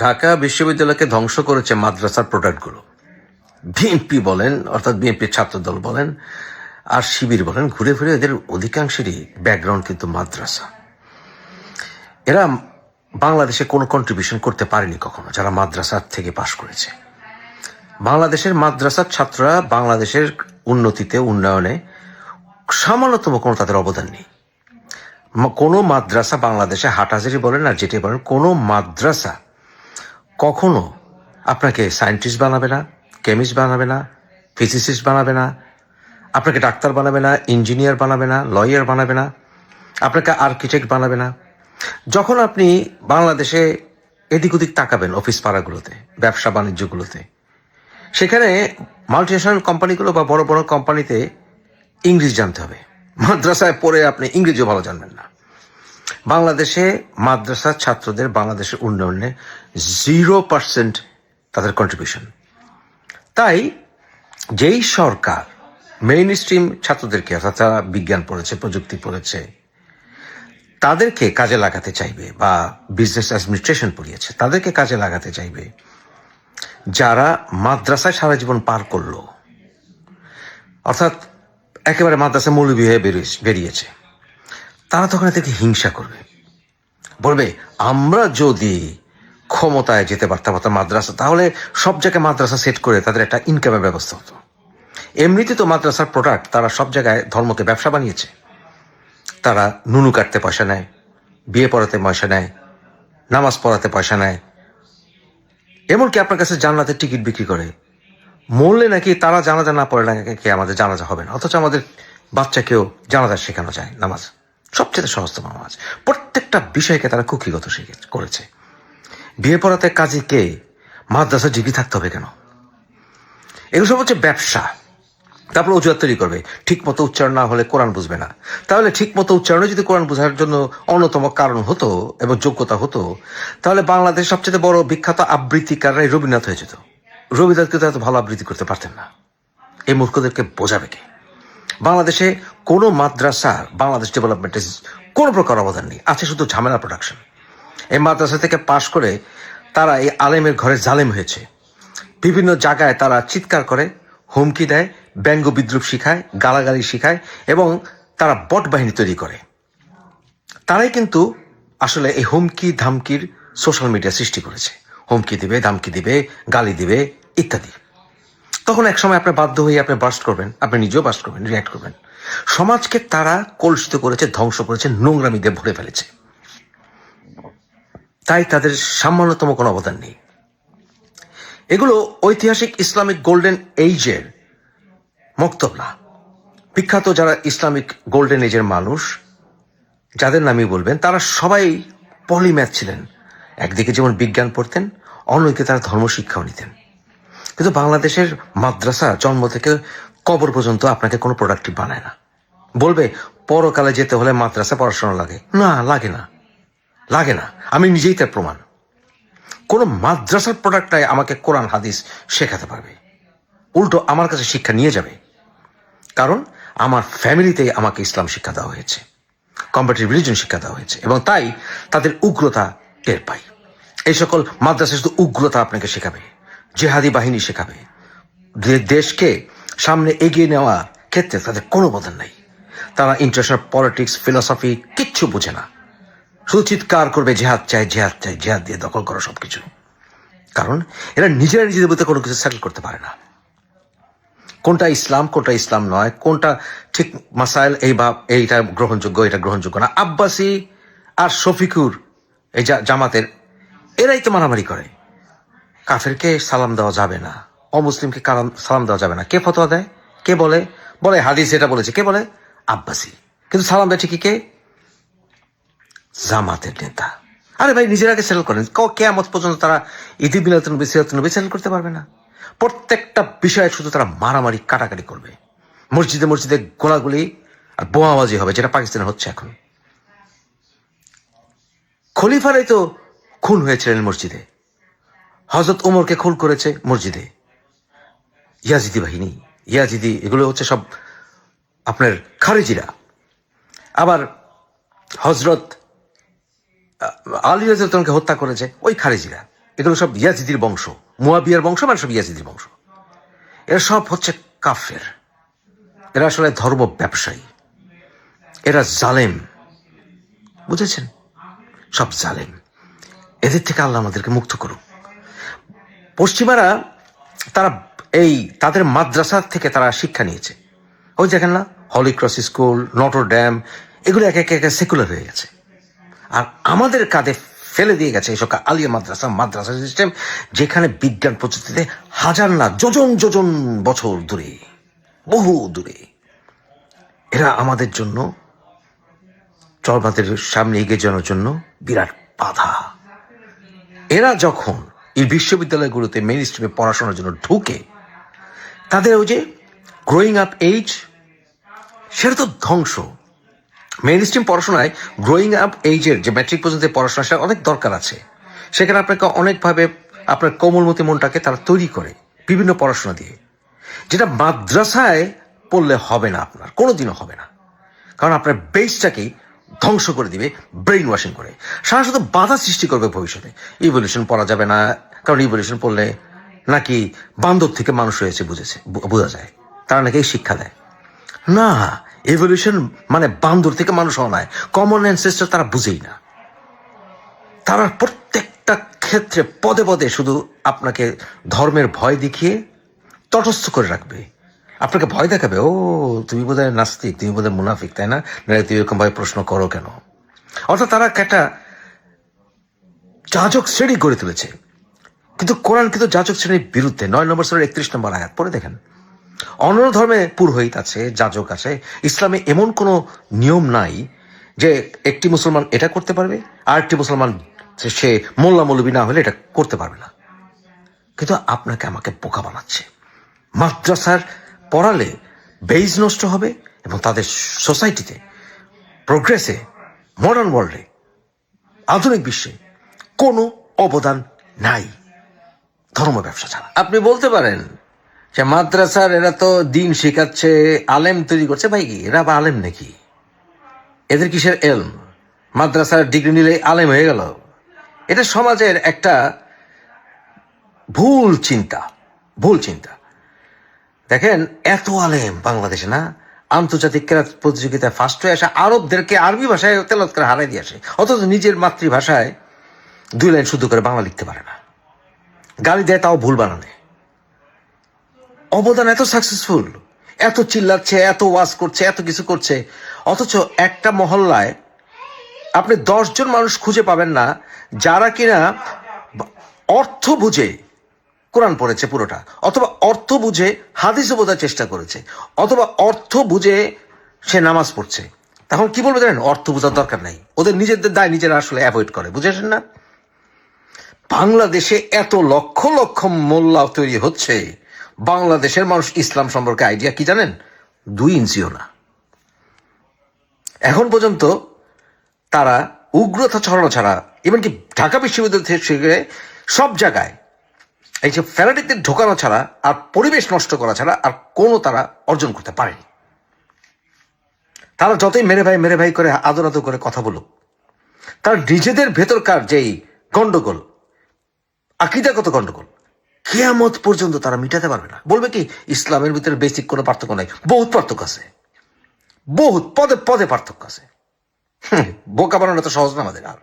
ঢাকা বিশ্ববিদ্যালয়কে ধ্বংস করেছে মাদ্রাসার প্রোডাক্টগুলো। বিএনপি বলেন, অর্থাৎ বিএনপির ছাত্রদল বলেন, আর শিবির বলেন, ঘুরে ফিরে এদের অধিকাংশেরই ব্যাকগ্রাউন্ড কিন্তু মাদ্রাসা। এরা বাংলাদেশে কোনো কন্ট্রিবিউশন করতে পারেনি কখনো, যারা মাদ্রাসার থেকে পাশ করেছে। বাংলাদেশের মাদ্রাসার ছাত্ররা বাংলাদেশের উন্নতিতে, উন্নয়নে সামান্যতম কোনো তাদের অবদান নেই। কোনো মাদ্রাসা বাংলাদেশে হাটাজারি বলেন আর যেটি বলেন, কোনো মাদ্রাসা কখনো আপনাকে সায়েন্টিস্ট বানাবে না, কেমিস্ট বানাবে না, ফিজিসিস্ট বানাবে না, আপনাকে ডাক্তার বানাবে না, ইঞ্জিনিয়ার বানাবে না, লয়ার বানাবে না, আপনাকে আর্কিটেক্ট বানাবে না। যখন আপনি বাংলাদেশে এদিক ওদিক তাকাবেন অফিস পাড়াগুলোতে, ব্যবসা বাণিজ্যগুলোতে, সেখানে মাল্টিনেশনাল কোম্পানিগুলো বা বড় বড় কোম্পানিতে ইংরেজি জানতে হবে। মাদ্রাসায় পড়ে আপনি ইংরেজিও ভালো জানবেন না। বাংলাদেশে মাদ্রাসার ছাত্রদের বাংলাদেশের উন্নয়নে জিরো পার্সেন্ট তাদের কন্ট্রিবিউশন তাই যেই সরকার মেইন স্ট্রিম ছাত্রদেরকে, অর্থাৎ যারা বিজ্ঞান পড়েছে, প্রযুক্তি পড়েছে, তাদেরকে কাজে লাগাতে চাইবে বা বিজনেস অ্যাডমিনিস্ট্রেশন পড়িয়েছে, তাদেরকে কাজে লাগাতে চাইবে। যারা মাদ্রাসায় সারা জীবন পার করল, অর্থাৎ একেবারে মাদ্রাসা মৌলবী হয়ে বেরিয়ে- বেরিয়েছে তারা তখন এদেরকে হিংসা করবে। বলবে, আমরা যদি ক্ষমতায় যেতে পারতাম অর্থাৎ মাদ্রাসা, তাহলে সব জায়গায় মাদ্রাসা সেট করে তাদের একটা ইনকামের ব্যবস্থা হতো। এমনিতে তো মাদ্রাসার প্রোডাক্ট তারা সব জায়গায় ধর্মকে ব্যবসা বানিয়েছে। তারা নুনু কাটতে পয়সা নেয়, বিয়ে পড়াতে পয়সা নেয়, নামাজ পড়াতে পয়সা নেয়। এমনকি আপনার কাছে জান্নাতের টিকিট বিক্রি করে। মরলে নাকি তারা জানাজা না পড়ে নাকি আমাদের জানাজা হবে না? অথচ আমাদের বাচ্চাকেও জানাজা শেখানো যায় নামাজ। সবচেয়ে সহজতম নামাজ প্রত্যেকটা বিষয়কে তারা কুকিগত শিখে করেছে। বিয়ে পড়াতে কাজীকে মাদ্রাসা ডিগ্রি থাকতে হবে কেন? এগুলো সব হচ্ছে ব্যবসা। তারপর অজুহাত তৈরি করবে। ঠিক মতো উচ্চারণ না হলে কোরআন বুঝবে না। তাহলে ঠিক মতো উচ্চারণে যদি কোরআন বোঝার জন্য অন্যতম কারণ হতো এবং যোগ্যতা হতো, তাহলে বাংলাদেশ সবচেয়ে বড় বিখ্যাত আবৃত্তিকাররাই রবীন্দ্রনাথ হয়ে যেত। রবীন্দ্রনাথ কিন্তু এত ভালো আবৃত্তি করতে পারতেন না। এই মূর্খদেরকে বোঝাবে কে? বাংলাদেশে কোনো মাদ্রাসার বাংলাদেশ ডেভেলপমেন্টে কোনো প্রকার অবদান নেই। আছে শুধু ঝামেলা প্রোডাকশন এই মাদ্রাসা থেকে পাশ করে তারা এই আলেমের ঘরে জালেম হয়েছে। বিভিন্ন জায়গায় তারা চিৎকার করে, হুমকি দেয়, ব্যঙ্গ বিদ্রুপ শিখায়, গালাগালি শিখায় এবং তারা বট বাহিনী তৈরি করে। তারাই কিন্তু আসলে এই হুমকি, ধামকির সোশ্যাল মিডিয়া সৃষ্টি করেছে। হুমকি দিবে, ধামকি দিবে, গালি দিবে, ইত্যাদি। তখন এক সময় আপনি বাধ্য হয়ে আপনি বাস্ট করবেন, আপনি নিজেও বাস্ট করবেন রিয়াক্ট করবেন। সমাজকে তারা কলুষিত করেছে, ধ্বংস করেছে, নোংরামি দিয়ে ভরে ফেলেছে। তাই তাদের সামান্যতম কোনো অবদান নেই। এগুলো ঐতিহাসিক ইসলামিক গোল্ডেন এইজের মক্তব না বিখ্যাত যারা ইসলামিক গোল্ডেন এজের মানুষ, যাদের নামই বলবেন, তারা সবাই পলিম্যাথ ছিলেন। একদিকে যেমন বিজ্ঞান পড়তেন, অন্যদিকে তারা ধর্মশিক্ষাও নিতেন। কিন্তু বাংলাদেশের মাদ্রাসা জন্ম থেকে কবর পর্যন্ত আপনাকে কোনো প্রোডাক্টিভ বানায় না। বলবে, পরকালে যেতে হলে মাদ্রাসা পড়াশোনা লাগে। না লাগে না। লাগে না। আমি নিজেই তার প্রমাণ। কোনো মাদ্রাসার প্রোডাক্টটাই আমাকে কোরআন, হাদিস শেখাতে পারবে। উল্টো আমার কাছে শিক্ষা নিয়ে যাবে। কারণ আমার ফ্যামিলিতেই আমাকে ইসলাম শিক্ষা দেওয়া হয়েছে। কম্পারেটিভ রিলিজন শিক্ষা দেওয়া হয়েছে। এবং তাই তাদের উগ্রতা টের পাই। এই সকল মাদ্রাসা শুধু উগ্রতা আপনাকে শেখাবে। জেহাদি বাহিনী শেখাবে। দেশকে সামনে এগিয়ে নেওয়া ক্ষেত্রে তাদের কোনো অবদান নাই। তারা ইন্টারন্যাশনাল পলিটিক্স ফিলসফি কিচ্ছু বোঝে না। শুধু চিৎকার করবে, জেহাদ চাই জেহাদ চাই, জেহাদ দিয়ে দখল করো সব কিছু কারণ এরা নিজেরা নিজেদের মধ্যে কোনো কিছু সেটেল করতে পারে না। কোনটা ইসলাম কোনটা ইসলাম নয়, কোনটা ঠিক মাসাইল, এই বা এইটা গ্রহণযোগ্য, এটা গ্রহণযোগ্য না। আব্বাসি আর শফিকুর, এই জামাতের, এরাই তো মারামারি করে। কাফেরকে সালাম দেওয়া যাবে না। অমুসলিমকে কালাম- সালাম দেওয়া যাবে না। কে ফতোয়া দেয়? কে বলে? বলে, হাদিস এটা বলেছে। কে বলে? আব্বাসি। কিন্তু সালাম দেয় ঠিকই কে? জামাতের নেতা। আরে ভাই, নিজের আগে সেটেল করেন। ক- কেয়ামত পর্যন্ত তারা ইদি বিলাতুন বিসিরাতুন সেটেল করতে পারবে না। প্রত্যেকটা বিষয়ে শুধু তারা মারামারি, কাটাকাটি করবে। মসজিদে মসজিদে গোলাগুলি আর বোমাবাজি হবে, যেটা পাকিস্তানে হচ্ছে এখন। খলিফারাই তো খুন হয়েছিলেন মসজিদে। হজরত ওমরকে খুন করেছে মসজিদে। ইয়াজিদি বাহিনী। ইয়াজিদি, এগুলো হচ্ছে সব আপনার খারেজিরা। আবার হজরত আলী রাজকে হত্যা করেছে ওই খারেজিরা। এগুলো সব ইয়াজিদির বংশ। মুয়াবিয়ার বংশ মানে সব ইয়াজিদির বংশ। এরা সব হচ্ছে কাফের। এরা আসলে ধর্ম ব্যবসায়ী। এরা জালেম। বুঝেছেন? সব জালেম। এদের থেকে আল্লাহ আমাদেরকে মুক্ত করুক। পশ্চিমারা তারা এই তাদের মাদ্রাসা থেকে তারা শিক্ষা নিয়েছে। ওই দেখেন না হলিক্রস স্কুল নটর ড্যাম এগুলো এক একে একে সেকুলার হয়ে গেছে। আর আমাদের কাঁধে ফেলে দিয়ে গেছে এইসব আলিয়া মাদ্রাসা মাদ্রাসা সিস্টেম যেখানে বিজ্ঞান প্রযুক্তিতে হাজার না, যোজন যোজন বছর দূরে, বহু দূরে। এরা আমাদের জন্য, চরমাদের সামনে এগিয়ে যাওয়ার জন্য বিরাট বাধা। এরা যখন এই বিশ্ববিদ্যালয়গুলোতে মেইন স্ট্রিমে পড়াশোনার জন্য ঢুকে তাদের ওই যে গ্রোয়িং আপ এইজ সেটা তো ধ্বংস। মেইন স্ট্রিম পড়াশোনায় গ্রোয়িং আপ এইজের যে ম্যাট্রিক পর্যন্ত পড়াশোনা, সেটা অনেক দরকার আছে। সেখানে আপনাকে অনেকভাবে আপনার কোমলমতি মনটাকে তারা তৈরি করে বিভিন্ন পড়াশোনা দিয়ে। যেটা মাদ্রাসায় পড়লে হবে না আপনার, কোনোদিনও হবে না। কারণ আপনার বেসটাকেই ধ্বংস করে দিবে ব্রেইন ওয়াশিং করে। সারা শুধু বাধা সৃষ্টি করবে ভবিষ্যতে। ইভলিউশন পড়া যাবে না, কারণ ইভলিউশন পড়লে নাকি বান্দর থেকে মানুষ হয়েছে বুঝেছে বোঝা যায়। তারা নাকি শিক্ষা দেয়। না এভলিউশন মানে বান্দর থেকে মানুষ হওয়া নয় কমন অ্যানসেস্টার তারা বুঝেই না। তারা প্রত্যেকটা ক্ষেত্রে পদে পদে শুধু আপনাকে ধর্মের ভয় দেখিয়ে তটস্থ করে রাখবে। আপনাকে ভয় দেখাবে, ও, তুমি বোধহয় নাস্তিক, তুমি বোধ হয় মুনাফিক, তাই না? নাহলে তুমি এরকম ভাবে প্রশ্ন করো কেন? অর্থাৎ তারা একটা যাজক শ্রেণি গড়ে তুলেছে। কিন্তু কোরআন কিন্তু যাজক শ্রেণির বিরুদ্ধে, নয় নম্বর সরের একত্রিশ নম্বর আয়াত পরে দেখেন। অন্য ধর্মে পুরোহিত আছে, যাজক আছে। ইসলামে এমন কোনো নিয়ম নাই যে একটি মুসলমান এটা করতে পারবে আর একটি মুসলমান সে- সে মোল্লা মৌলবী না হলে এটা করতে পারবে না। কিন্তু আপনাকে আমাকে বোকা বানাচ্ছে। মাদ্রাসার পড়ালে বেইজ নষ্ট হবে এবং তাদের সোসাইটিতে, প্রোগ্রেসে মডার্ন ওয়ার্ল্ডে আধুনিক বিশ্বে কোনো অবদান নাই। ধর্ম ব্যবসা ছাড়া। আপনি বলতে পারেন যে মাদ্রাসার এরা তো দিন শেখাচ্ছে, আলেম তৈরি করছে। ভাই কি, এরা বা আলেম নাকি? এদের কিসের এলম? মাদ্রাসার ডিগ্রি নিলে আলেম হয়ে গেল। এটা সমাজের একটা ভুল চিন্তা ভুল চিন্তা। দেখেন, এত আলেম বাংলাদেশে না? আন্তর্জাতিক ক্রীড়া প্রতিযোগিতায় ফার্স্ট হয়ে আসে, আরবদেরকে আরবি ভাষায় তেলত করে হারাই দিয়ে আসে। অথচ নিজের মাতৃভাষায় দুই লাইন শুদ্ধ করে বাংলা লিখতে পারে না। গালি দেয়, তাও ভুল বানানে। অবদান এত সাকসেসফুল এত চিল্লাচ্ছে, এত ওয়াজ করছে, এত কিছু করছে। অথচ একটা মহল্লায় আপনি দশজন মানুষ খুঁজে পাবেন না, যারা কিনা অর্থ বুঝে কোরআন পড়েছে পুরোটা। অথবা অর্থ বুঝে, হাদিসও বোঝার চেষ্টা করেছে। অথবা অর্থ বুঝে সে নামাজ পড়ছে। তখন কি বলবে জানেন? অর্থ বোঝার দরকার নাই। ওদের নিজেদের দায় নিজেরা আসলে অ্যাভয়েড করে, বুঝেছেন না? বাংলাদেশে এত লক্ষ লক্ষ মোল্লা তৈরি হচ্ছে। বাংলাদেশের মানুষ ইসলাম সম্পর্কে আইডিয়া কি জানেন? দুই ইঞ্চিও না। এখন পর্যন্ত তারা উগ্রতা ছড়ানো ছাড়া এমনকি ঢাকা বিশ্ববিদ্যালয় থেকে সব জায়গায় এই যে ফ্যানাটিকদের ঢোকানো ছাড়া আর পরিবেশ নষ্ট করা ছাড়া আর কোনো তারা অর্জন করতে পারেনি। তারা যতই মেরে ভাই মেরে ভাই করে, আদর আদর করে কথা বলুক, তার নিজেদের ভেতরকার যেই গন্ডগোল, আকিদাগত গন্ডগোল, কেয়ামত পর্যন্ত তারা মিটাতে পারবে না। বলবে কি, ইসলামের ভিতরে বেসিক কোনো পার্থক্য নাই, বহুত পার্থক্য আছে। বহুত, পদে পদে পার্থক্য আছে। বোকা বানানো তো সহজ না আমাদের আর।